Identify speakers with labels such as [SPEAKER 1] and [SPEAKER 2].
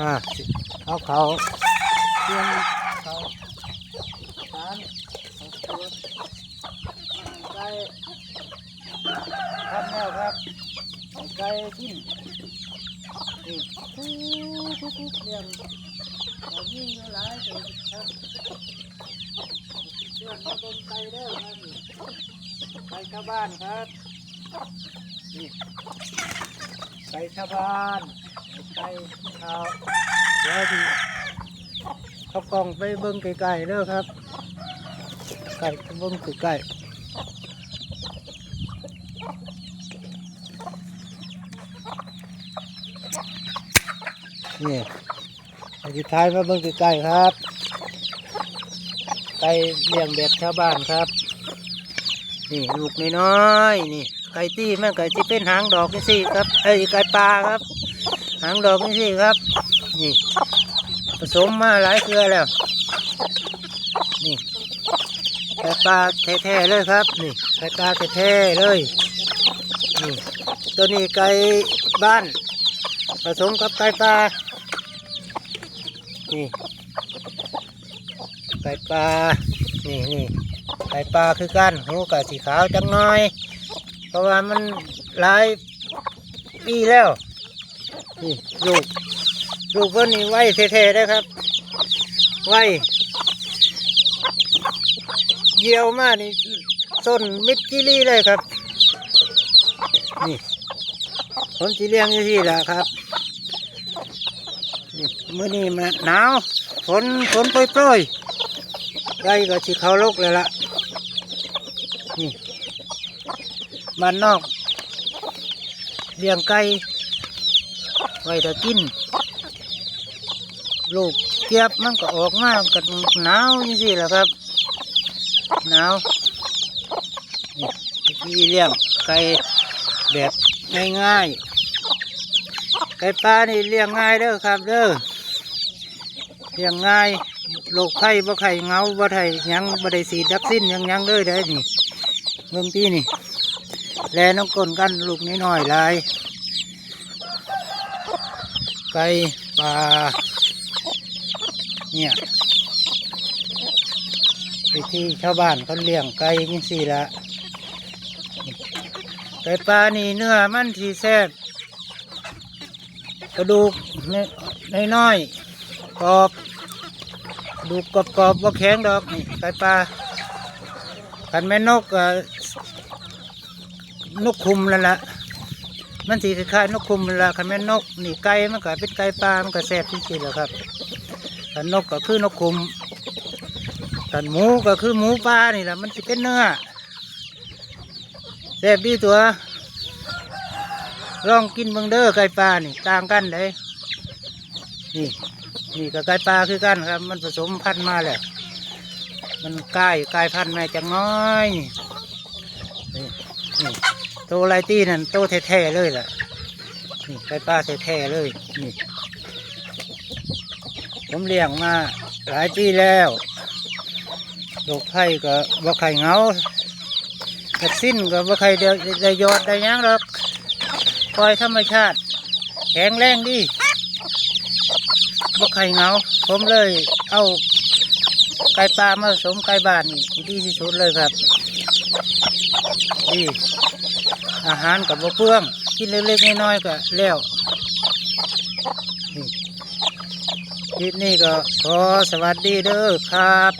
[SPEAKER 1] อ่าเอาเขาเตรียมเขาทานเอาตัวไก่ทำแล้วครับเอาไก่กินนี่ทุกทุกทุกเรียงเอายิ่งหลายเลยครับเพื่อนมาบนไก่เด้อครับไก่ชาวบ้านครับนี่ไก่ชาวบ้าน ไก่ข้าวเดี๋ยวดีเขากล่องไปเบิ้งไก่ๆเด้อครับไก่เบิ้งไก่ๆนี่ไอ้ที่ท้ายมาเบิ้งไก่ๆครับไก่เลี้ยงแบบชาวบ้านครับ นี่ลูกน้อยๆนี่ไก่ตี้แม่ไก่ที่เป็นหางดอกนี่สิครับไอ้ยไก่ปลาครับ หางดอกนี่สิครับ นี่ผสมมาหลายเครือแล้ว นี่ไก่ปลาแท้ๆเลยครับ นี่ไก่ปลาแท้ๆเลย นี่ ตัวนี้ไก่บ้าน ผสมกับไก่ปลา นี่ ไก่ปลา นี่นี่ไก่ปลาคือกันหูไก่สีขาวจังน้อย เพราะว่ามันหลายปีแล้ว นี่ลูกลูกเพิ่นนี่ไว้เท่ๆได้ครับ ไว้เยี่ยวมากนี่ส้นมิดจิลี่เลยครับ นี่คนสีเลี้ยงอยู่ที่ละครับนี่มื่อนี้มันหนาวฝนฝนโปรยๆไก่ก็สิเขาลกเลยละนี่บ้านนอกเลี้ยงไก่ ไว้จะกิน ลูกเกียบมันก็ออกมากันหนาวนี่สิแหละครับ หนาวนี่ที่เลี้ยงไก่แบบง่ายๆ ไก่ปลานี่เลี้ยงง่ายเด้อครับเด้อ เลี้ยงง่ายโรคไข้บ่ไข้เงาบ่ไข้หยังบ่ได้สีดวัคซีนยังยังเลยได้นี่เมืองที่นี่ แลน้องกลนกันลูกน้อยๆหลาย ไก่ปลาเนี่ยไปที่ชาวบ้านเขาเลี้ยงไก่นี่สิละไก่ปลานี่เนื้อมันทีแซ่บกระดูกนน้อยๆกรอบดูกรอบกรอบๆว่าแข็งดอกนี่ไก่ปลาขันแม่นกนกคุมแล้วล่ะ มันสีคล้ายนกคุมนั่นละขันแม่นกนี่ไก่มันก็เป็นไก่ปลามันก็แซ่บจริงๆแหละครับขันนกก็คือนกคุมขันหมูก็คือหมูป่านี่แหละมันจะเป็นเนื้อแซ่บดีตัวลองกินเบิงเด้อไก่ปลานี่ต่างกันเลยนี่นี่กับไก่ปลาคือกันครับ มันผสมพันธุ์มาแหล้วมันใกล้กลายพันธุ์แม่จังน้อยนี่นี่ โตไรตี้นั่นโตแท้ๆเลยล่ะนี่ไก่ปลาแท้ๆเลยนี่ผมเลี้ยงมาหลายปีแล้วโรคไข้ก็บ่ไข้เงาวัคซีนก็บ่ไข้เดียวได้ยอดได้ยังหรอกปล่อยธรรมชาติ แข็งแรงดีบ่ไข้เงา ผมเลย เอาไก่ปลามาผสมไก่บ้านนี่ดีที่สุดเลยครับดี อาหารกับบ่เพื่องกินเล็กๆน้อยๆก็แล้วคลิปนี้ก็ขอสวัสดีเด้อครับ